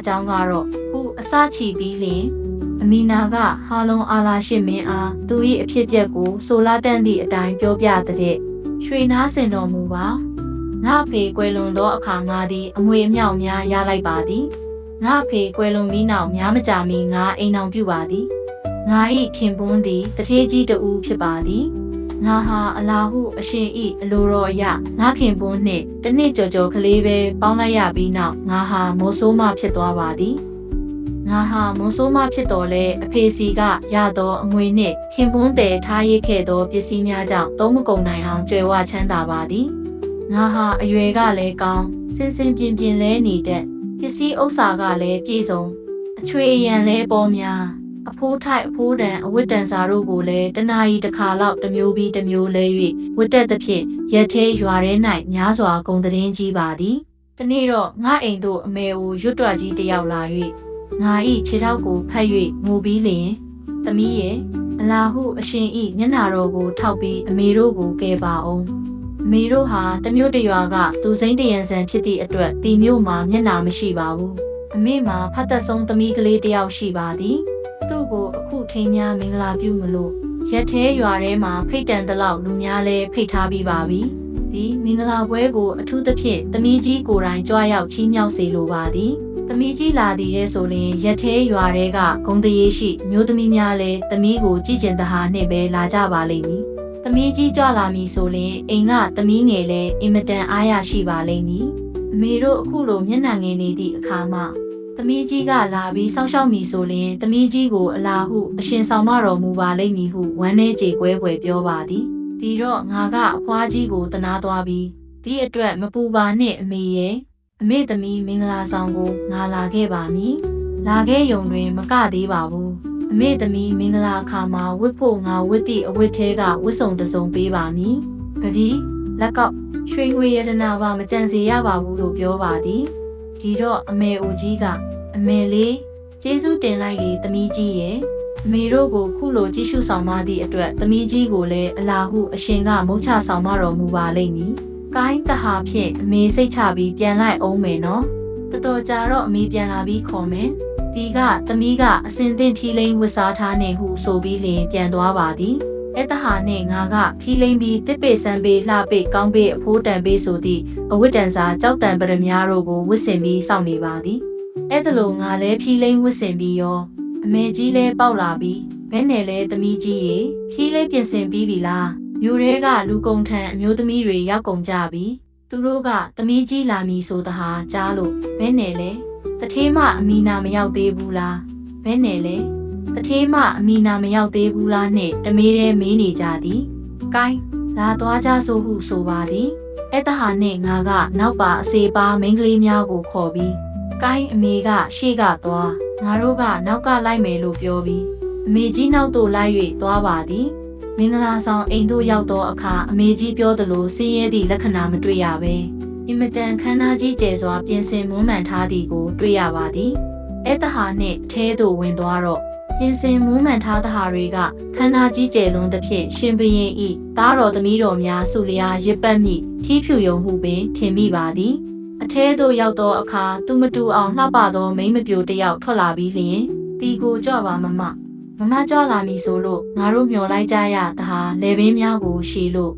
ငါအကြောင်းကတော့ခုအစချီပြီးလင်အမီနာကဟာလုံအာလာရှစ်မင်းအားသူ၏အဖြစ်အပျက်ကိုဆိုလာတန့်သည့်အတိုင်းပြောပြတဲ့ရွှေနားစင်တော်မူပါငါဖေကွယ်လွန်သောအခါငါသည်အမွေအမြောက်များရလိုက်ပါသည်ငါဖေကွယ်လွန်ပြီးနောက်များမကြာမီငါအိမ်အောင်ပြုပါသည်ငါ၏ခင်ပွန်းသည်တထေးကြီးတဦးဖြစ်ပါသည် ငါဟာအလာဟုအရှင်ဤအလိုတော်အရငါခင်ပွန်းနှင့်တစ်နှစ်ကြော်ကြော်ကလေးပဲပေါင်းလိုက်ရပြီးနောက်ငါဟာမိုးဆိုးမဖြစ်သွားပါသည်ငါဟာမွန်ဆိုးမဖြစ်တော်လဲအဖေစီကရသောအငွေနှင့်ခင်ပွန်းတယ်ထားရိတ်ခဲ့သောပစ္စည်းများကြောင့်သုံးမကုန်နိုင်အောင်ကြွယ်ဝချမ်းသာပါသည်ငါဟာအရွယ်ကလည်းကောင်းစင်စင်ပြင်းပြင်းလဲနေတတ်ပစ္စည်းဥစ္စာကလည်းပြည့်စုံအချွေအရန်လဲပေါ်များ အဖိုးထိုက်အဖိုးတန်အဝတ်တန်စာတို့ကိုလည်းတနာရီတစ်ခါလောက်တစ်မျိုးပြီးတစ်မျိုးလဲ၍ဝတ်တက်သဖြင့်ရက်သေးရွာထဲ၌များစွာဂုံတည်င်းကြီးပါသည်တနေ့တော့ငါအိမ်သို့အမေကိုရွတ်တွကြီးတစ်ယောက်လာ၍ငါဤခြေထောက်ကိုဖက်၍ငိုပြီးလျင်သမီးရဲ့အလာဟုအရှင်ဤမျက်နာတော်ကို ထောက်ပြီးအမေတို့ကိုကဲပါအောင်အမေတို့ဟာတမျိုးတရွာကသူစိမ့်တရံဆန်ဖြစ်သည့်အတွက်တီမျိုးမှာမျက်နာမရှိပါဘူးအမေမှာဖတ်သက်ဆုံးသမီးကလေးတစ်ယောက်ရှိပါသည်သူ့ကိုအခု ထိမ်းများမင်္ဂလာပြုမလို့ရက်သေးရွာထဲမှာဖိတ်တန်တလောက်လူများလဲဖိတ်ထားပြီးပါပြီဒီမင်္ဂလာပွဲကိုအထူးသဖြင့်သမီးကြီးကိုယ်တိုင်ကြွားရောက်ချီးမြှောက်စေလိုပါသည်သမီးကြီးလာသည်ရဲ့ဆိုရင်ရက်သေးရွာတဲကဂုံတရေရှိမျိုးသမီးများလည်းသမီးကိုကြည်ကျင်တဟာနဲ့ပဲလာကြပါလိမ့်မည်။သမီးကြီးကြွလာမည်ဆိုရင်အိမ်ကသမီးငယ်လည်းအင်မတန်အားရရှိပါလိမ့်မည်။အမေတို့အခုလိုမျက်နှာငယ်နေသည့်အခါမှ သမီးကြီးကလာပြီးစောင့်ရှောက်မည်ဆိုရင်သမီးကြီးကိုအလားဟုအရှင်ဆောင်မတော်မူပါလိမ့်မည်ဟုဝမ်းနည်းကြေကွဲဖွယ်ပြောပါသည်။ဒီတော့ငါကအဖွားကြီးကိုတနာသွားပြီးဒီအတွက်မပူပါနဲ့အမေရဲ့အမေသမီးမင်္ဂလာဆောင်ကိုငါလာခဲ့ပါမည်။လာခဲ့ယုံတွင်မကသေးပါဘူး။အမေသမီးမင်္ဂလာအခါမှာဝတ်ဖို့ငါဝတ်သည့်အဝတ်သေးကဝတ်စုံတစ်စုံပေးပါမည်။ပဒီလက်ကောက်ရွှေငွေရတနာပါမကြံစီရပါဘူးလို့ပြောပါသည်။ ဒီတော့အမေအိုကြီးကအမေလေးကျေးဇူးတင်လိုက်လေသမီးကြီးရဲ့အမေတို့ကိုခုလိုကြည့်ရှုဆောင်မသည့်အတွက်သမီးကြီးကိုလည်းအလာဟုအရှင်ကမုတ်ချဆောင်မတော်မူပါလိမ့်မည်။ကိုင်းတဟာဖြင့်အမေစိတ်ချပြီးပြန်လိုက်အောင်မယ်နော်တော်တော်ကြာတော့အမေပြန်လာပြီးခေါ်မယ်ဒီကသမီးကအစင်သင့်ဖြီးလိန်ဝစ်စားထားနေဟုဆိုပြီးလင်ပြန်သွားပါသည် အဲ့တဟာနဲ့ငါကဖြီးလိန်ပြီးတစ်ပေဆန်ပေလှပေကောင်းပေအဖိုးတန်ပေဆိုသည့်အဝတ်တန်စာကြောက်တန်ပရမများတို့ကိုဝစ်စင်ပြီးစောင့်နေပါသည်အဲ့ဒါလိုငါလည်းဖြီးလိန်ဝစ်စင်ပြီးရောအမေကြီးလည်းပေါက်လာပြီးဘဲနဲ့လဲသမီးကြီးရေဖြီးလိန်ပြင်ဆင်ပြီးပြီလားမြို့ရဲကလူကုန်ထံအမျိုးသမီးတွေရောက်ကုန်ကြပြီသူတို့ကသမီးကြီးလာမည်ဆိုတဟာကြားလို့ဘဲနဲ့လဲတထေးမအမီနာမရောက်သေးဘူးလားဘဲနဲ့လဲ တထေးမအမီနာမရောက်သေးဘူးလားနဲ့တမေးရဲမေးနေကြသည်ကိုင်းလာသွားကြဆိုဟုဆိုပါသည်အဲ့တဟာနဲ့ငါကနောက်ပါအစေပါမိန်းကလေးများကိုခေါ်ပြီးကိုင်းအမေကရှေ့ကသွားငါတို့ကနောက်ကလိုက်မယ်လို့ပြောပြီးအမေကြီးနောက်သို့လိုက်၍သွားပါသည်မင်္ဂလာဆောင်အိမ်သို့ရောက်သောအခါအမေကြီးပြောသလိုဆင်းရဲသည့်လက္ခဏာမတွေ့ရဘဲအင်မတန်ခမ်းနားကြီးကျယ်စွာပြင်ဆင်မွမ်းမံထားသည်ကို တွေ့ရပါသည်အဲတဟာနှင့်အထဲသို့ဝင်သွားတော့ ပြင်ဆင်မွမ်းမံထားသဟာတွေကခမ်းနားကြီးကျယ်လွန်းသဖြင့်ရှင်ဘရင်ဤသားတော်သမီးတော်များဆုလျာရစ်ပတ်မိထီးဖြူယုံမှုပင်ထင်မိပါသည်အထဲသို့ရောက်သောအခါသူမတူအောင်လှပသောမိန်းမပြိုတစ်ယောက်ထွက်လာပြီးလျင်တီကိုကြော့ပါမမမမကြွလာမည်ဆိုလို့ငါတို့မျောလိုက်ကြရတဟာလေဘင်းများကိုရှည်လို့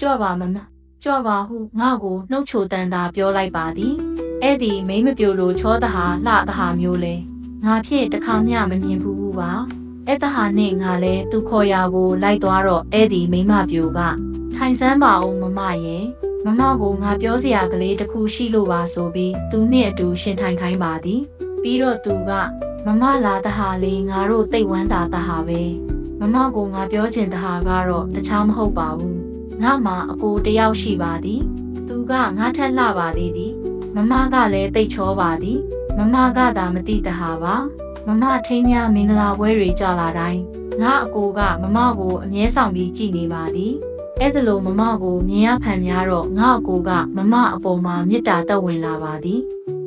ကြွပါမမကြွပါဟုငါ့ကိုနှုတ်ချိုတန်တာပြောလိုက်ပါသည်အဲ့ဒီမိမ့်မပြိုလိုချောတဟာလှတဟာမျိုးလဲ ငါဖြင့်တခါမျှမမြင်ဘူးဘူးပါအဲ့တဟာနဲ့ငါလဲသူခေါ်ရာကိုလိုက်သွားတော့အဲ့ဒီမိမပြိုကထိုင်ဆန်းပါအောင်မမရဲ့မမကိုငါပြောစရာကလေးတစ်ခုရှိလို့ပါဆိုပြီးသူနဲ့အတူရှင်ထိုင်ခိုင်းပါသည်ပြီးတော့သူကမမလာတဟာလေးငါတို့တိတ်ဝမ်းတာတဟာပဲမမကိုငါပြောချင်တဟာကတော့တခြားမဟုတ်ပါဘူးငါမှအကိုတယောက်ရှိပါသည် သူကငါထက်လှပါသေးသည်မမကလည်းတိတ်ချောပါသည် မမကသာမတိတဟာပါမမထိန်းများမင်္ဂလာပွဲတွေကြလာတိုင်းငါအကိုကမမကိုအမြဲဆောင်ပြီးကြည်နေပါသည်အဲ့ဒါလိုမမကိုမြင်ရဖန်များတော့ငါအကိုကမမအပေါ်မှာမေတ္တာတက်ဝင်လာပါသည်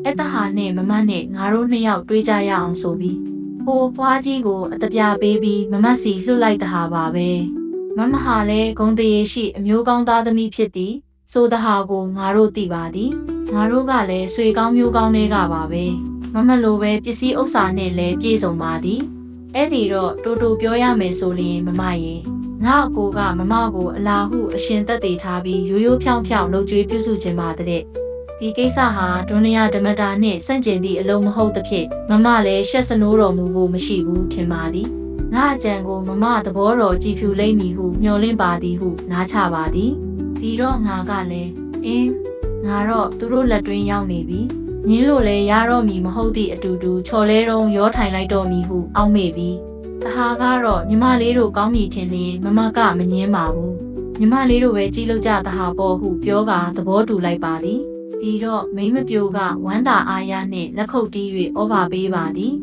အဲ့တဟာနဲ့မမနဲ့ငါတို့နှစ်ယောက်တွေးကြရအောင်ဆိုပြီးဟိုဖွားကြီးကိုအတပြပေးပြီးမမတ်စီလှုပ်လိုက်တဟာပါပဲမမဟာလည်းဂုံတရေရှိအမျိုးကောင်းသားသမီးဖြစ်သည် ဆိုတဟာကိုငါတို့သိပါသည်ငါတို့ကလည်းဆွေကောင်းမျိုးကောင်းတွေကပါပဲမမလိုပဲပစ္စည်းဥစ္စာနဲ့လည်းပြည့်စုံပါသည်အဲ့ဒီတော့တူတူပြောရမယ်ဆိုရင်မမရေငါအကိုကမမကိုအလားဟုအရှင်သက်သေထားပြီးရိုးရိုးဖြောင်းဖြောင်းလှုပ်ကြွေးပြုစုခြင်းပါတဲ့ဒီကိစ္စဟာဒုနယဓမ္မတာနှင့်ဆန့်ကျင်သည့်အလုံးမဟုတ်သဖြင့်မမလည်းရှက်စနိုးတော်မူဖို့မရှိဘူးထင်ပါသည်ငါအကြံကိုမမသဘောတော်ကြည်ဖြူလိမ့်မည်ဟုမျှော်လင့်ပါသည်ဟုနားချပါသည် ဒီတော့ငါကလည်းအင်းငါတော့သူတို့လက်တွင်းရောက်နေပြီညင်းလို့လဲရတော့မီမဟုတ်သည့်အတူတူချော်လဲတုံးရောထိုင်လိုက်တော့မီဟုအောက်မေ့ပြီးတဟာကတော့ညီမလေးတို့ကောင်းပြီထင်လျင်မမကမငင်းပါဘူးညီမလေးတို့ပဲကြီးလို့ကြတဟာပေါ်ဟုပြောကသဘောတူလိုက်ပါသည်ဒီတော့မိမပြိုကဝမ်းသာအားရနှင့်လက်ခုပ်တီး၍ဩဘာပေးပါသည်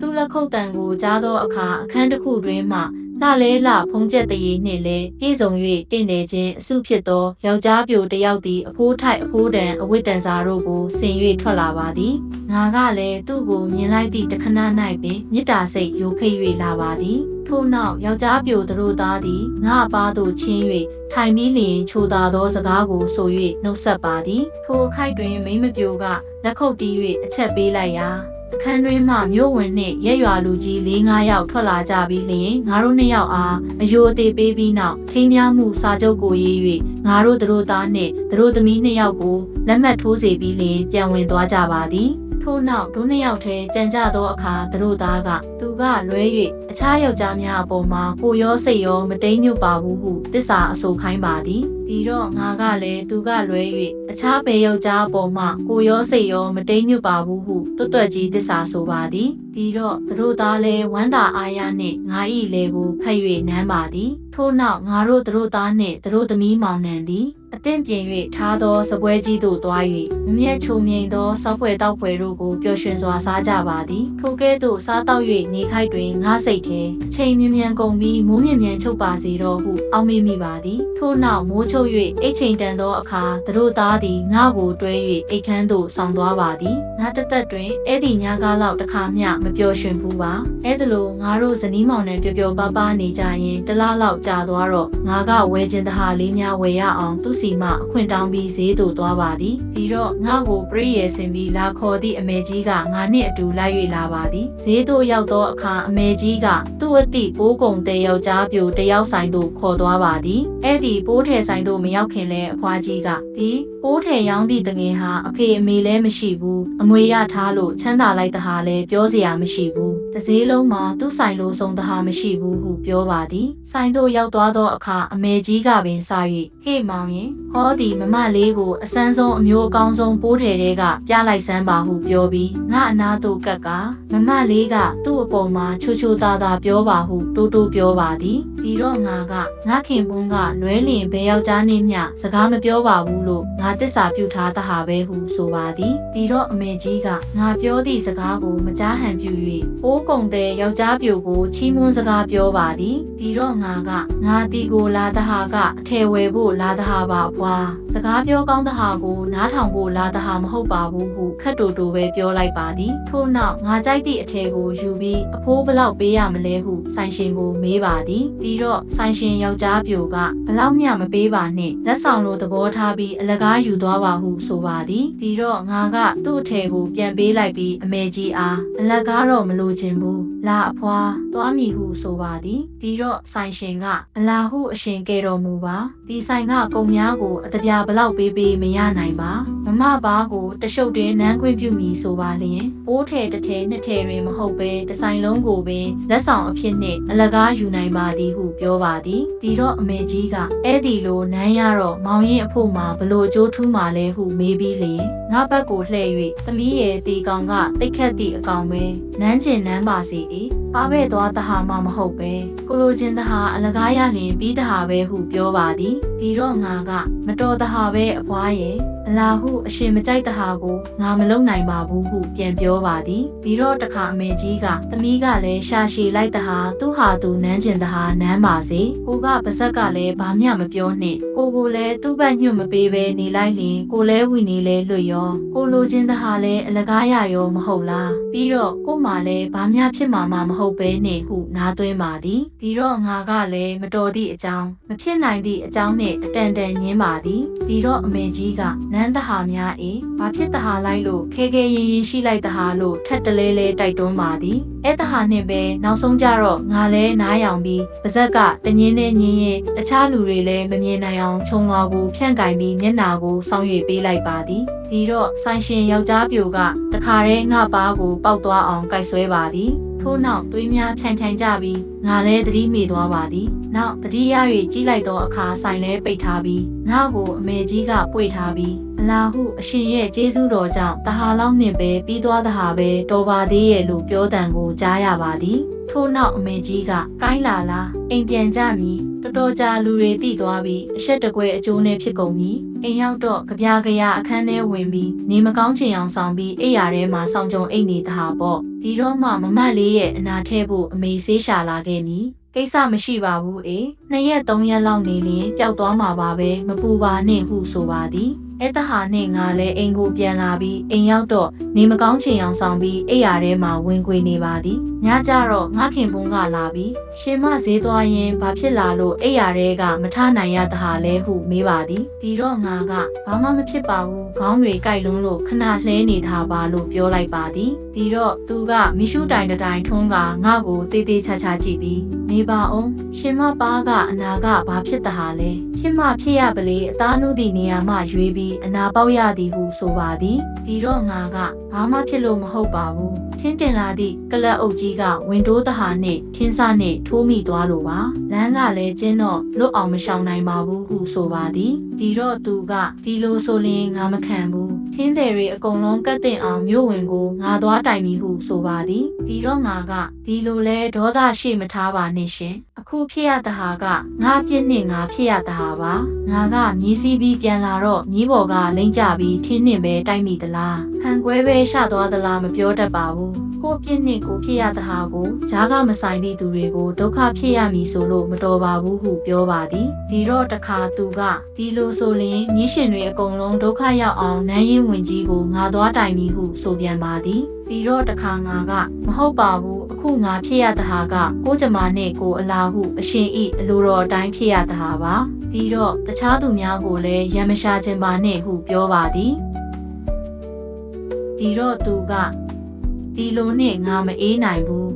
သူလက်ခုပ်တံကိုကြားသောအခါအခန်းတစ်ခုတွင်မှလှလဲလှဖုံးချက်တရေနှင့်လည်းပြည့်စုံ၍တင့်တယ်ခြင်းအစုဖြစ်သောယောက်ျားပြိုတစ်ယောက်သည်အဖိုးထိုက်အဖိုးတန်အဝတ်တန်စာတို့ကိုဆင်၍ထွက်လာပါသည်ငါကလည်းသူ့ကိုမြင်လိုက်သည့်တခဏ၌ပင်မေတ္တာစိတ်ယိုဖိတ်၍လာပါသည်ထို့နောက်ယောက်ျားပြိုသူတို့သားသည်ငါအပားသို့ချင်း၍ထိုင်ပြီးလျင်ချိုသာသောစကားကိုဆို၍နှုတ်ဆက်ပါသည်ထိုအခိုက်တွင်မိမပြိုကလက်ခုပ်တီး၍အချက်ပေးလိုက်ရာအ ခန်းတွင်းမှမြို့ဝင်နှင့်ရက်ရွာလူကြီး၄၅ယောက်ထွက်လာကြပြီးလျင်ငါတို့နှစ်ယောက်အားအယိုအသေးပေးပြီးနောက်ထိမ်းများမှုစာချုပ်ကိုရေး၍ငါတို့တို့သားနှင့်တို့သမီးနှစ်ယောက်ကိုလက်မှတ်ထိုးစေပြီးလျင်ပြန်ဝင်သွားကြပါသည် ထို့နောက်ဒုနှစ်ယောက်ထဲကြံကြသောအခါသူတို့သားကသူကလွဲ၍အခြားယောက်ျားများအပေါ်မှာကိုရောစိတ်ရောမတိမ်ညွတ်ပါဘူးဟုတစ္ဆာအဆိုခိုင်းပါသည်ဒီတော့ငါကလည်းသူကလွဲ၍အခြားဘယ်ယောက်ျားအပေါ်မှာကိုရောစိတ်ရောမတိမ်ညွတ်ပါဘူးဟုတွတ်တွတ်ကြီးတစ္ဆာဆိုပါသည်ဒီတော့သူတို့သားလည်းဝမ်းသာအားရနှင့်ငါ၏လေကိုဖတ်၍နမ်းပါသည်ထို့နောက်ငါတို့သူတို့သားနှင့်သူတို့သမီးမောင်နှံသည် အသင့်ပြင်၍ထားသောစပွဲကြီးသို့သွား၍မမြတ်ချုံမြိန်သောစောက်ဖွယ်တောက်ဖွယ်တို့ကိုပျော်ရွှင်စွာစားကြပါသည်ထိုကဲ့သို့စားတောက်၍နေခိုက်တွင်ငါစိတ်ထဲအချိန်မြ мян ကုန်ပြီးမိုးမြ мян ချုပ်ပါစေတော့ဟုအောက်မေ့မိပါသည်ထို့နောက်မိုးချုပ်၍အိတ်ချိန်တန်သောအခါသူတို့သားသည်ငါကိုတွဲ၍အိတ်ခမ်းသို့ဆောင်သွားပါသည်ငါတသက်တွင်အဲ့ဒီညကားလောက်တစ်ခါမျှမပျော်ရွှင်ဘူးပါအဲ့ဒါလိုငါတို့ဇနီးမောင်နှံပျော်ပျော်ပါးပါးနေကြရင်တလားလောက်ကြာသွားတော့ငါကဝဲခြင်းတဟာလေးများဝယ်ရအောင်သူစီ မှအခွင့်တောင်းပြီးဈေးသို့သွားပါသည်ဒီတော့ငါကိုပရိယေဆင်ပြီးလာခေါ်သည့်အမေကြီးကငါနှင့်အတူလိုက်၍လာပါသည်ဈေးသို့ရောက်သောအခါအမေကြီးကသူ့အသည့်ပိုးကုံတဲ့ယောက်ျားပြိုတယောက်ဆိုင်သို့ခေါ်သွားပါသည်အဲ့ဒီပိုးထယ်ဆိုင်သို့မရောက်ခင်လဲအဖွားကြီးကဒီပိုးထယ်ရောင်းသည့်တငယ်ဟာအဖေအမေလည်းမရှိဘူးအမွေရထားလို့ချမ်းသာလိုက်တဟာလည်းပြောစရာမရှိဘူး တစည်းလုံးမှာသူ့ဆိုင်လိုဆုံးတဟာမရှိဘူးဟုပြောပါသည်ဆိုင်သို့ရောက်သွားသောအခါအမေကြီးကပင်စ၍ဟေ့မောင်ရင်ဟောဒီမမလေးကိုအစမ်းဆုံးအမျိုးအကောင်းဆုံးပိုးထယ်တွေကပြလိုက်စမ်းပါဟုပြောပြီးငါအနာသို့ကပ်ကမမလေးကသူ့အပေါ်မှာချိုချိုသားသားပြောပါဟုတိုးတိုးပြောပါသည်ဒီတော့ငါကငါခင်ပွန်းကလွဲလင်ဘဲယောက်ျားနေမျှစကားမပြောပါဘူးလို့ငါတစ္ဆာပြုထားသဟာပဲဟုဆိုပါသည်ဒီတော့အမေကြီးကငါပြောသည့်စကားကိုမကြားဟန်ပြု၍ပိုးကုံတဲ့ယောက်ျားပြိုကိုချီးမွမ်းစကားပြောပါသည်ဒီတော့ငါကငါတီကိုလာသဟာကအထယ်ဝယ်ဖို့လာသဟာပါဘွာစကားပြောကောင်းသဟာကိုနားထောင်ဖို့လာသဟာမဟုတ်ပါဘူးဟုခက်တူတူပဲပြောလိုက်ပါသည်ထို့နောက်ငါကြိုက်သည့်အထည်ကိုယူပြီးအဖိုးဘလောက်ပေးရမလဲဟုဆိုင်ရှင်ကိုမေးပါသည်ဒီတော့ဆိုင်ရှင်ယောက်ျားပြိုကဘလောက်မျှမပေးပါနှင့်လက်ဆောင်လိုသဘောထားပြီးအလကားယူသွားပါဟုဆိုပါသည်ဒီတော့ငါကသူ့အထည်ကိုပြန်ပေးလိုက်ပြီးအမေကြီးအားအလကားတော့မလိုချင်ဘူး လာအဖွာသွားမည်ဟုဆိုပါသည်ဒီတော့ဆိုင်ရှင်ကအလာဟုအရှင်ကဲတော်မူပါဒီဆိုင်ကကုံများကိုအတပြာဘလောက်ပေးပေးမရနိုင်ပါမမဘာကိုတရှုပ်တွင်နန်းခွင့်ပြုမည်ဆိုပါလျင်ပိုးထည်တစ်ထည်နှစ်ထည်တွင်မဟုတ်ပဲဒီဆိုင်လုံးကိုပင်လက်ဆောင်အဖြစ်နှင့်အလကားယူနိုင်ပါသည်ဟုပြောပါသည်ဒီတော့အမေကြီးကအဲ့ဒီလိုနန်းရတော့မောင်ရင်အဖို့မှာဘလို့ကြိုးထူးမှလဲဟုမေးပြီးလျင်ငါဘက်ကိုလှည့်၍သမီးရဲ့တီကောင်ကတိတ်ခတ်သည့်အကောင်ပဲနန်းကျင်နန်းပါစီ၏ပါပဲ့သွားတဟာမှမဟုတ်ပဲကိုလိုချင်းတဟာအလကားရလျင်ပြီးတဟာပဲဟုပြောပါသည်ဒီတော့ငါကမတော်တဟာပဲအဖွားရဲ့အလားဟုအရှင်မကြိုက်တဟာကိုငါမလုံနိုင်ပါဘူးဟုပြန်ပြောပါသည်ဒီတော့တခါအမေကြီးကသမီးကလည်းရှာရှည်လိုက်တဟာသူ့ဟာသူနန်းကျင်တဟာနန်းပါစေကိုကပါဇက်ကလည်းဘာမျှမပြောနှင့်ကိုကိုလည်းသူ့ဘက်ညွတ်မပေးဘဲနေလိုက်လင်ကိုလည်းဝင်နေလဲလွတ်ရောကိုလိုချင်းတဟာလည်းအလကားရရောမဟုတ်လားပြီးတော့ကိုမှလည်းဘာမျှဖြစ်မှာမှမဟုတ်ပဲနေဟုနားသွင်းပါသည်ဒီတော့ငါကလည်းမတော်သည့်အကြောင်းမဖြစ်နိုင်သည့်အကြောင်းနှင့်အတန်တန်ညင်းပါသည်ဒီတော့အမေကြီးကနန်းတဟာများအေးဘာဖြစ်တဟာလိုက်လို့ခဲခဲရင်ရင်ရှိလိုက်တဟာလို့ထက်တလဲလဲတိုက်တွန်းပါသည်အဲ့တဟာနဲ့ပဲနောက်ဆုံးကြတော့ငါလဲနားယောင်ပြီးပါဇက်ကတငင်းနဲ့ညင်းရင်တခြားလူတွေလည်းမမြင်နိုင်အောင်ခြုံလွာကိုဖြန့်ကင်ပြီးမျက်နာကိုစောင်းရွေပေးလိုက်ပါသည်ဒီတော့ဆိုင်ရှင်ယောက်ျားပြိုကတခါတည်းငါပါကိုပောက်သွားအောင်ကြိုက်ဆွဲပါသည် ထို့နောက်သွေးများဖြန်ဖြန်ကြပြီးငါလဲသတိမေ့သွားပါသည်နောက်သတိရ၍ကြီးလိုက်သောအခါဆိုင်လဲပိတ်ထားပြီးငါ့ကိုအမေကြီးကပွေထားပြီးအလာဟုအရှင်ရဲ့ကျေးဇူးတော်ကြောင့်တဟာလောက်နှင့်ပဲပြီးသွားသဟာပဲတော်ပါသေးရဲ့လို့ပြောတန်ကိုကြားရပါသည် ထို့နောက်အမေကြီးကကိုင်းလာလားအိမ်ပြန်ကြမည်တော်တော်ကြာလူတွေတိသွားပြီးအဆက်တကွဲအကျိုးနဲ့ဖြစ်ကုန်ပြီအိမ်ရောက်တော့ကြပြားကြရအခန်းထဲဝင်ပြီးနေမကောင်းချင်အောင်ဆောင်ပြီးအိယာထဲမှာစောင့်ကြုံအိတ်နေတာဟာပေါ့ဒီတော့မှမမတ်လေးရဲ့အနာထဲဖို့အမေဆေးရှာလာခဲ့မည်ကိစ္စမရှိပါဘူးအေးနှစ်ရက်သုံးရက်လောက်နေရင်ပျောက်သွားမှာပါပဲမပူပါနဲ့ဟုဆိုပါသည် အဲ့တဟာနဲ့ငါလည်းအိမ်ကိုပြန်လာပြီးအိမ်ရောက်တော့နေမကောင်းချင်အောင်ဆောင်ပြီးအိယာထဲမှာဝင်ခွေနေပါသည်ညကြတော့ငါခင်ပွန်းကလာပြီးရှင်မဈေးသွားရင်ဘာဖြစ်လာလို့အိယာထဲကမထနိုင်ရတဟာလဲဟုမေးပါသည်ဒီတော့ငါကဘာမှမဖြစ်ပါဘူးခေါင်းတွေကြိုက်လွန်းလို့ခဏလှဲနေတာပါလို့ပြောလိုက်ပါသည်ဒီတော့သူကမီရှုတိုင်တတိုင်ထွန်းကငါ့ကိုတေးသေးချာချာကြည့်ပြီးနေပါအောင်ရှင်မပါကအနာကဘာဖြစ်တဟာလဲဖြစ်မဖြစ်ရပလေအသားနုသည့်နေရာမှရွေးပြီးအနာပေါက်ရသည်ဟုဆိုပါသည်ဒီတော့ငါကဘာမှဖြစ်လို့မဟုတ်ပါဘူးထင်းတင်လာသည့်ကလပ်အုပ်ကြီးကဝင်တိုးတဟာနှင့်ထင်းစားနှင့်ထိုးမိသွားလိုပါလမ်းကလည်းကျင်းတော့လွတ်အောင်မရှောင်နိုင်ပါဘူးဟုဆိုပါသည်ဒီတော့သူကဒီလိုဆိုရင်ငါမခံဘူးထင်းတယ်တွေအကုန်လုံးကတ်တင်အောင်မြို့ဝင်ကိုငါသွားတိုင်ပြီဟုဆိုပါသည်ဒီတော့ငါကဒီလိုလဲဒေါသရှိမထားပါနဲ့ရှင်အခုဖြစ်ရတဟာကငါပြစ်နဲ့ငါဖြစ်ရတဟာပါငါကမြည်စည်းပြီးပြန်လာတော့မြီးပေါ်ကလိမ့်ကြပြီးထင်းနှင်ပဲတိုက်မိသလားဟန်ကွဲပဲရှသွားသလားမပြောတတ်ပါဘူးကိုပြစ်နဲ့ကိုဖြစ်ရတဟာကိုဂျားကမဆိုင်သည့်သူတွေကိုဒုက္ခဖြစ်ရမည်ဆိုလို့မတော်ပါဘူးဟုပြောပါသည်ဒီတော့တခါသူကဒီလိုဆိုရင်မြီးရှင်တွေအကုန်လုံးဒုက္ခရောက်အောင်နန်းရင်ဝင်ကြီးကိုငါသွားတိုင်ပြီဟုဆိုပြန်ပါသည်ဒီတော့တခါငါကမဟုတ်ပါဘူးအခုငါဖြစ်ရတဟာကကိုကျမနဲ့ကိုအလာဟုအရှင်ဤအလိုတော်အတိုင်းဖြစ်ရတဟာပါ ဒီတော့တခြားသူများကိုလည်းရံမရှာခြင်းပါနဲ့ဟုပြောပါသည်ဒီတော့သူကဒီလိုနဲ့ငါမအေးနိုင်ဘူး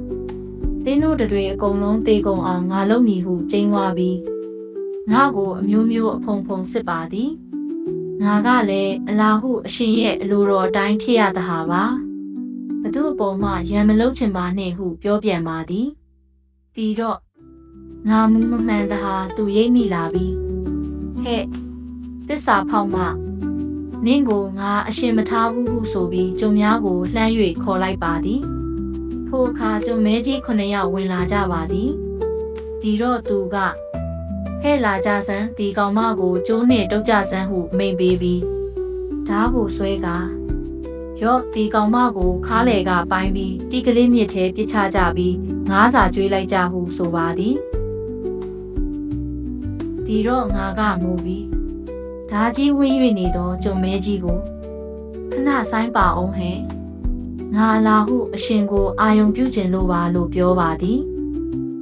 တင်းတို့တွေအကုန်လုံးတေကုန်အောင်ငါလုပ်မည်ဟုကျင်းသွားပြီးငါကိုအမျိုးမျိုးအဖုံဖုံစစ်ပါသည်ငါကလည်းအလာဟုအရှင်ရဲ့အလိုတော်အတိုင်းဖြစ်ရတဟာပါဘသူအပေါ်မှရံမလုချင်ပါနဲ့ဟုပြောပြန်ပါသည်ဒီတော့ ငါမူးမမှန်တဟာသူရိပ်မိလာပြီးဟဲ့တစ္ဆာဖောက်မှနင့်ကိုငါအရှင်မထားဘူးဟုဆိုပြီးကျုံများကိုလှမ်း၍ခေါ်လိုက်ပါသည်ထိုအခါကျုံမဲကြီးခုနှစ်ယောက်ဝင်လာကြပါသည်ဒီတော့သူကဟဲ့လာကြစမ်းဒီကောင်မကိုကျိုးနဲ့တုတ်ကြစမ်းဟုမိန်ပေးပြီးဓားကိုဆွဲကာရော့ဒီကောင်မကိုခါးလေကပိုင်းပြီးတီကလေးမြစ်ထဲပြစ်ချကြပြီးငားစာကျွေးလိုက်ကြဟုဆိုပါသည် ဒီတော့ငါကငိုပြီးဓာကြီးဝင်း၍နေသောကျုံမဲကြီးကိုခဏဆိုင်ပါအောင်ဟဲ့ငါလာဟုအရှင်ကိုအာယုံပြုကျင်လို့ပါလို့ပြောပါသည်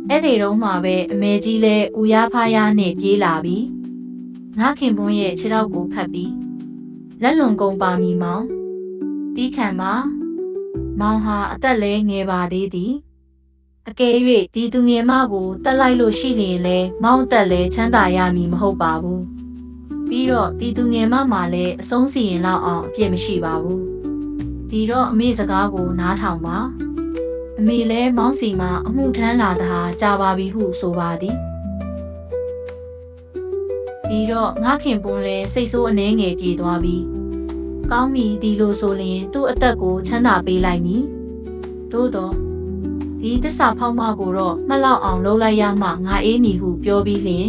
အဲ့ဒီတော့မှပဲအမေကြီးလဲဦးရဖားရနဲ့ပြေးလာပြီးငါခင်ပွန်းရဲ့ခြေထောက်ကိုဖတ်ပြီးလက်လွန်ကုန်ပါမီမောင်တီးခံပါမောင်ဟာအသက်လဲငယ်ပါသေးသည် အကယ်၍ဒီသူငယ်မကိုတက်လိုက်လို့ရှိရင်လဲမောင်းတက်လဲချမ်းသာရမည်မဟုတ်ပါဘူးပြီးတော့ဒီသူငယ်မမှလည်းအဆုံးစီရင်လောက်အောင်အပြစ်မရှိပါဘူးဒီတော့အမေစကားကိုနားထောင်ပါအမေလည်းမောင်းစီမှာအမှုထမ်းလာတာဟာကြာပါပြီဟုဆိုပါသည်ဒီတော့ငါခင်ပွန်းလဲစိတ်ဆိုးအနှဲငယ်ပြေသွားပြီးကောင်းပြီဒီလိုဆိုရင် သူ့အသက်ကိုချမ်းသာပေးလိုက်မည်သို့တော့ ဒီတစ္ဆာဖောက်မကိုတော့မှတ်လောက်အောင်လုပ်လိုက်ရမှငါအေးမည်ဟုပြောပြီးလျင်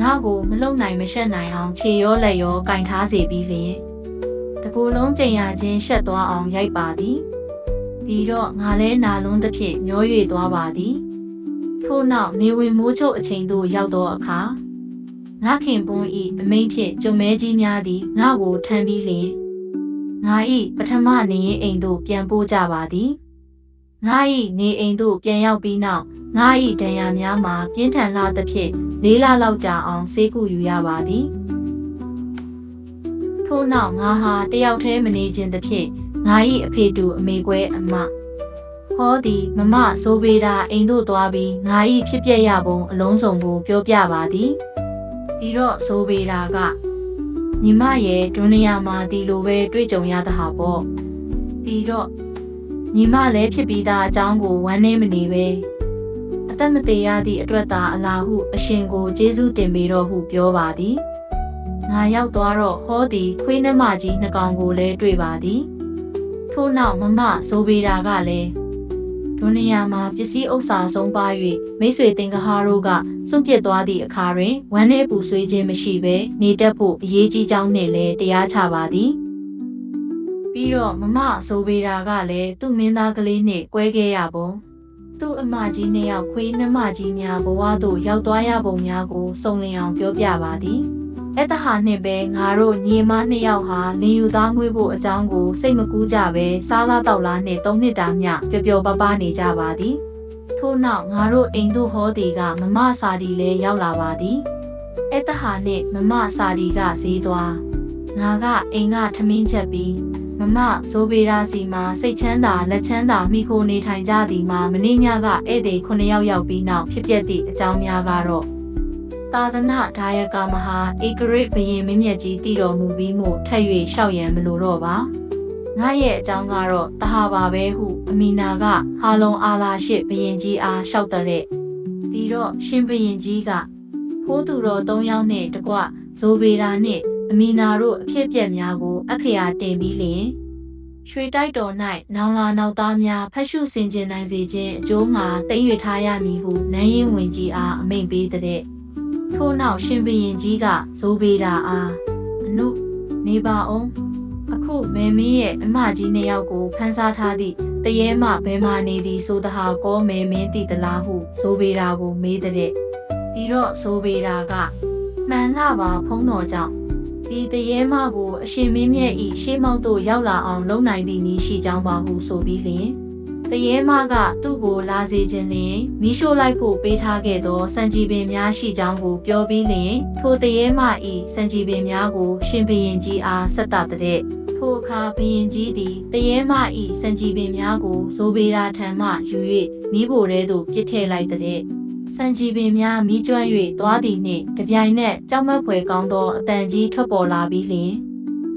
ငါကိုမလုံနိုင်မရှက်နိုင်အောင်ခြေရောလက်ရောကင်ထားစေပြီးလျင်တကူလုံးကြင်ရချင်းရှက်သွားအောင်ရိုက်ပါသည်ဒီတော့ငါလဲနာလွန်းသဖြင့်မျော၍သွားပါသည်ထို့နောက်နေဝင်မိုးချုပ်အချိန်သို့ရောက်သောအခါငါခင်ပွန်းဤအမိန့်ဖြင့်ကျုံမဲကြီးများသည်ငါကိုထမ်းပြီးလျင်ငါဤပထမနေရင်အိမ်သို့ပြန်ပို့ကြပါသည် ငါဤနေအိမ်သို့ပြန်ရောက်ပြီးနောက်ငါဤဒဏ်ရာများမှာပြင်းထန်လာသဖြင့်လေးလလောက်ကြာအောင်ဆေးကုယူရပါသည်ထိုထို့နောက်ငါဟာတယောက်တည်းမနေခြင်းသဖြင့်ငါ၏အဖေတူအမေကွဲအမဟောသည်မမဆိုပေတာအိမ်သို့သွားပြီးငါ၏ဖြစ်ပျက်ရပုံအလုံးစုံကိုပြောပြပါသည်ဒီတော့ဆိုပေတာကညီမရဲ့ဒုနီယာမှာဒီလိုပဲတွေ့ကြုံရတာဟာပေါ့ဒီတော့ ညီမလည်းဖြစ်ပြီးသားအကြောင်းကိုဝမ်းနည်းမနေပဲအသက်မသေးရသည့်အတွက်သာအလားဟုအရှင်ကိုကျေးဇူးတင်ပေတော့ဟုပြောပါသည်ငါရောက်သွားတော့ဟောသည်ခွေးနှမကြီးနှစ်ကောင်ကိုလည်းတွေ့ပါသည်ထို့နောက်မမဆိုပေတာကလည်းဒုနီယာမှာပစ္စည်းဥစ္စာဆုံးပါ၍မိတ်ဆွေတင်ကဟာတို့ကစွန့်ပစ်သွားသည့်အခါတွင်ဝမ်းနည်းပူဆွေးခြင်းမရှိဘဲနေတတ်ဖို့အရေးကြီးကြောင်းနှင့်လည်းတရားချပါသည် ပြီးတော့မမဆိုပေတာကလည်းသူ့မင်းသားကလေးနဲ့꿰ခဲ့ရပုံသူ့အမကြီးနှစ်ယောက်ခွေးနှမကြီးများဘဝသို့ရောက်သွားရပုံများကိုစုံလင်အောင်ပြောပြပါသည်အဲ့တဟာနဲ့ပဲငါတို့ညီမနှစ်ယောက်ဟာလင်ယူသားမွေးဖို့အကြောင်းကိုစိတ်မကူးကြပဲစားလာတော့လားနဲ့သုံးနှစ်တာမျှပျော်ပျော်ပါးပါးနေကြပါသည်ထို့နောက်ငါတို့အိမ်တို့ဟောဒီကမမစာဒီလည်းရောက်လာပါသည်အဲ့တဟာနဲ့မမစာဒီကဈေးသွားငါကအိမ်ကထမင်းချက်ပြီး မမဇိုဘေရာစီမှာစိတ်ချမ်းသာလက်ချမ်းသာမိခိုနေထိုင်ကြသည်မှာမင်းညကဧည့်သည်9ယောက်ရောက်ပြီးနောက်ဖြစ်ပျက်သည့်အကြောင်းများကတော့သာသနာဒါယကမဟာဧကရစ်ဘယင်မင်းမြတ်ကြီးတည်တော်မူပြီးမှထက်၍ရှောက်ရန်မလိုတော့ပါငါရဲ့အကြောင်းကတော့တဟာပါပဲဟုအမီနာကဟာလုံအာလာရှိဘယင်ကြီးအားလျှောက်တဲ့ဒီတော့ရှင်ဘယင်ကြီးကဖိုးသူတော်၃ယောက်နဲ့တကွဇိုဘေရာနှင့် အမီနာတို့အဖြစ်အပျက်များကို အခရာတင်ပြီးလျင်ရွှေတိုက်တော်၌နောင်လာနောက်သားများဖတ်ရှုဆင်ခြင်နိုင်စေခြင်းအကျိုးငါတိမ့်၍ထားရမည်ဟုနန်းရင်ဝင်ကြီးအားအမိန့်ပေးတဲ့ထို့နောက်ရှင်ဘရင်ကြီးကဇိုဘေတာအားအနုနေပါအောင်အခုမေမင်းရဲ့အမကြီးနှစ်ယောက်ကိုဖမ်းစားထားသည့်တရေမဘယ်မှာနေသည်ဆိုတဟာကောမေမင်းတည်သလားဟုဇိုဘေတာကိုမေးတဲ့ဒီတော့ဇိုဘေတာကမှန်လားပါဖုံးတော်ကြောင့် ဒီတရေမကိုအရှင်မင်းမြတ်ဤရှေးမောက်သို့ရောက်လာအောင်လုပ်နိုင်သည့်နည်းရှိကြောင်းပါဟုဆိုပြီးလျင်တရေမကသူ့ကိုလာစေခြင်းလျင်မိရှို့လိုက်ဖို့ပေးထားခဲ့သောစံကြည်ပင်များရှိကြောင်းကိုပြောပြီးလျင်ထိုတရေမဤစံကြည်ပင်များကို ရှင်ဘရင်ကြီးအားဆက်တာတဲ့ထိုအခါဘရင်ကြီးသည်တရေမဤစံကြည်ပင်များကိုဇိုဘေရာထံမှယူ၍မိဖို့တဲသို့ပြစ်ထည့်လိုက်တဲ့ စံကြည်ပင်များမိကျွမ်း၍သွားသည်နှင့်တပြိုင်နက်ကြောက်မက်ဖွယ်ကောင်းသောအတန်ကြီးထွက်ပေါ်လာပြီးလျင်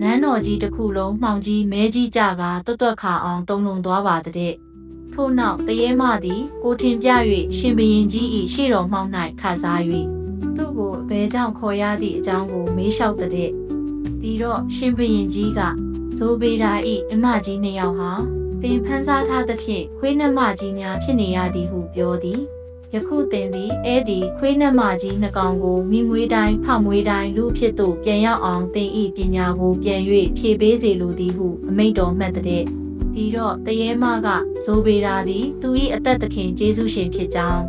နန်းတော်ကြီးတစ်ခုလုံးမှောင်ကြီးမဲကြီးကြကတွတ်တွတ်ခါအောင်တုံလုံသွားပါတဲ့ထို့နောက်တရေမသည်ကိုထင်ပြ၍ရှင်ဘရင်ကြီး၏ရှေ့တော်မှောက်၌ခါစား၍သူ့ကိုဘဲကြောင့်ခေါ်ရသည့်အကြောင်းကိုမေးလျှောက်တဲ့ဒီတော့ရှင်ဘရင်ကြီးကဇိုဘေဒါ၏အမကြီးနှစ်ယောက်ဟာတင်ဖန်းစားထားသဖြင့်ခွေးနှမကြီးများဖြစ်နေရသည်ဟုပြောသည် ယခုတင်သည်အဲ့ဒီခွေးနှမကြီးနှကောင်ကိုမိမွေးတိုင်းဖမွေးတိုင်းလူဖြစ်သို့ပြန်ရောက်အောင်တင်ဤပညာကိုပြန်၍ဖြည့်ပေးစေလိုသည်ဟုအမိန့်တော်မှတ်တဲ့ဒီတော့တရေမကဇိုဘေရာသည်သူ၏အသက်သခင်ဂျေစုရှင်ဖြစ်ကြောင်း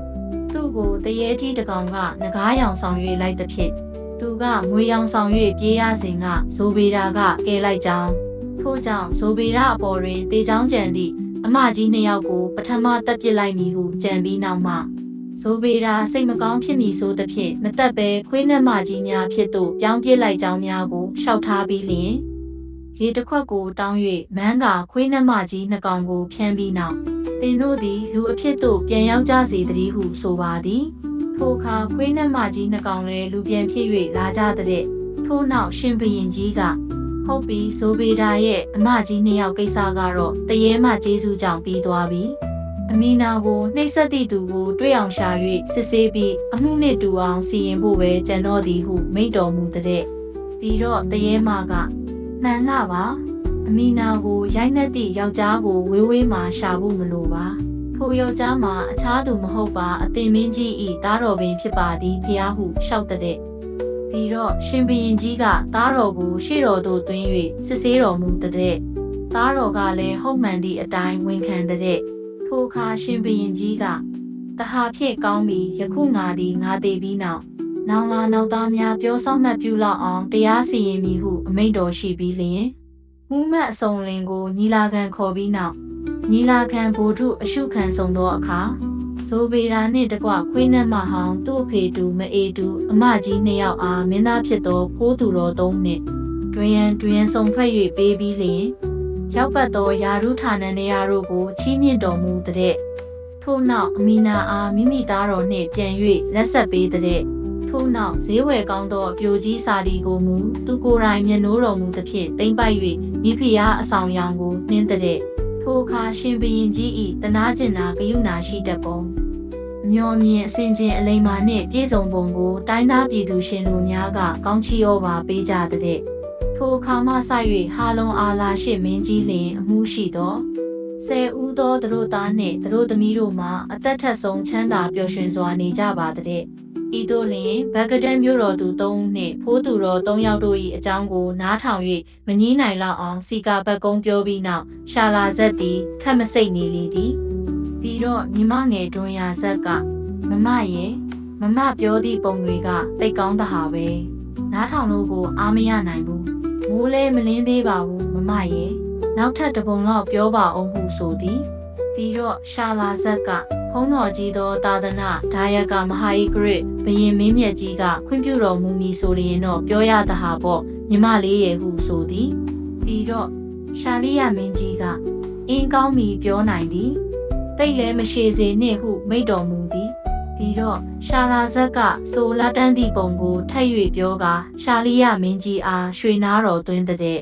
သူ့ကိုတရေကြီးတကောင်ကငကားရောင်ဆောင်၍လိုက်သဖြင့်သူကငွေရောင်ဆောင်၍ပြေးရစဉ်ကဇိုဘေရာကကဲလိုက်ကြောင်းထို့ကြောင့်ဇိုဘေရာအပေါ်တွင်တေချောင်းကြံသည့်အမကြီးနှစ်ယောက်ကိုပထမတက်ပစ်လိုက်မည်ဟုကြံပြီးနောက်မှ ဇိုဘေရာစိတ်မကောင်းဖြစ်မည်ဆိုသဖြင့်မတက်ပဲခွေးနှမကြီးများဖြစ်သို့ပြောင်းပြစ်လိုက်ကြောင်းများကိုရှောက်ထားပြီးလျင်ရေတစ်ခွက်ကိုတောင်း၍မန်းကခွေးနှမကြီးနှစ်ကောင်ကိုဖြန်းပြီးနောက်တင်တို့သည်လူအဖြစ်သို့ပြန်ရောက်ကြစေတည်းဟုဆိုပါသည်ထိုအခါခွေးနှမကြီးနှစ်ကောင်လည်းလူပြန်ဖြစ်၍လာကြတဲ့ထို့နောက်ရှင်ဘရင်ကြီးကဟုတ်ပြီဇိုဘေဒါရဲ့အမကြီးနှစ်ယောက်ကိစ္စကတော့တရေမကျေးဇူးကြောင့်ပြီးသွားပြီ အမီနာကိုနှိပ်စက်သည့်သူကိုတွေ့အောင်ရှာ၍စစ်ဆေးပြီးအမှုနှင့်တူအောင်စီရင်ဖို့ပဲကြံတော့သည်ဟုမိန့်တော်မူတဲ့ဒီတော့တရေမကမှန်လားပါအမီနာကိုရိုက်နှက်သည့်ယောက်ျားကိုဝေးဝေးမှရှာဖို့မလိုပါထိုယောက်ျားမှာအခြားသူမဟုတ်ပါအသင်မင်းကြီးဤသားတော်ပင်ဖြစ်ပါသည်ဖျားဟုလျှောက်တဲ့ဒီတော့ရှင်ဘရင်ကြီးကသားတော်ကိုရှေ့တော်သို့သွင်း၍စစ်ဆေးတော်မူတဲ့သားတော်ကလည်းဟုတ်မှန်သည့်အတိုင်းဝန်ခံတဲ့ ထိုအခါရှင်ဘရင်ကြီးကတဟာဖြစ်ကောင်းပြီယခုငါသည်ငါသေးပြီးနောက်နောင်လာနောက်သားများပြောဆောင်မှတ်ပြုလောက်အောင်တရားစီရင်မည်ဟုအမိန့်တော်ရှိပြီးလျင်မှုမှတ်အစုံလင်ကိုညီလာခံခေါ်ပြီးနောက်ညီလာခံဗိုလ်ထုအရှုခံဆုံးသောအခါဇိုဘေရာနှင့်တကွခွေးနှက်မဟောင်းသူ့အဖေတူမအေတူအမကြီးနှစ်ယောက်အားမင်းသားဖြစ်သောဖိုးသူတော်သုံးနှင့်တွင်ရန်တွင်ရန်ဆောင်ဖွဲ့၍ပေးပြီးလျင် ရောက်ပတ်သောယာရုဌာနနေရာတို့ကိုချီးမြှင့်တော်မူတဲ့ထို့နောက်အမီနာအားမိမိသားတော်နှင့်ပြန်၍လက်ဆက်ပေးတဲ့ထို့နောက်ဈေးဝယ်ကောင်းသောအပြိုကြီးစာဒီကိုမူသူကိုယ်တိုင်မျက်နှိုးတော်မူသဖြင့်တိမ့်ပိုက်၍မိဖုရားအဆောင်ရောင်ကိုနှင်းတဲ့ထိုအခါရှင်ဘရင်ကြီး၏တနာကျင်နာဂယုဏရှိတတ်ပုံအမျော်မြင်အစဉ်ချင်းအလိမ္မာနှင့်ပြည့်စုံပုံကိုတိုင်းသားပြည်သူရှင်လူများကကောင်းချီးဩပါပေးကြတဲ့ ထိုအခါမှစ၍ဟာလုံအာလာရှိမင်းကြီးလင်အမှုရှိသောဆယ်ဦးသောသူတို့သားနှင့်သူတို့သမီးတို့မှအသက်ထက်ဆုံးချမ်းသာပျော်ရွှင်စွာနေကြပါတဲ့ဤသို့လျင်ဘဂဒန်မြို့တော်သူ၃ဦးနှင့်ဖိုးသူတော်၃ယောက်တို့၏အကြောင်းကိုနားထောင်၍မငီးနိုင်လောက်အောင်စီကာဘက်ကုန်းပြောပြီးနောက်ရှာလာဆက်သည်ခက်မစိတ်နေလေသည်ပြီးတော့ညီမငယ်တွန်းရဇက်ကမမရဲ့မမပြောသည့်ပုံတွေကတိတ်ကောင်းတဟာပဲ နားထောင်လို့ကိုအားမရနိုင်ဘူးမိုးလဲမလင်းသေးပါဘူးမမရဲ့နောက်ထပ်တစ်ပုံတော့ပြောပါအောင်ဟုဆိုသည်ပြီးတော့ရှာလာဇက်ကဖုံးတော်ကြီးသောသာသနာဒါယကမဟာဣဂရစ်ဘယင်မင်းမြတ်ကြီးကခွင့်ပြုတော်မူမည်ဆိုလျင်တော့ပြောရတဟာပေါ့ညီမလေးရဲ့ဟုဆိုသည်ပြီးတော့ရှာလိယမင်းကြီးကအင်းကောင်းမီပြောနိုင်သည်တိတ်လည်းမရှိစေနှင့်ဟုမိန့်တော်မူသ ည်ဒီတော့ရှာလာဇက်ကဆိုလာတန်းသည့်ပုံကိုထပ်၍ပြောကာရှာလီယမင်းကြီးအားရွှေနားတော်သွင်းတဲ့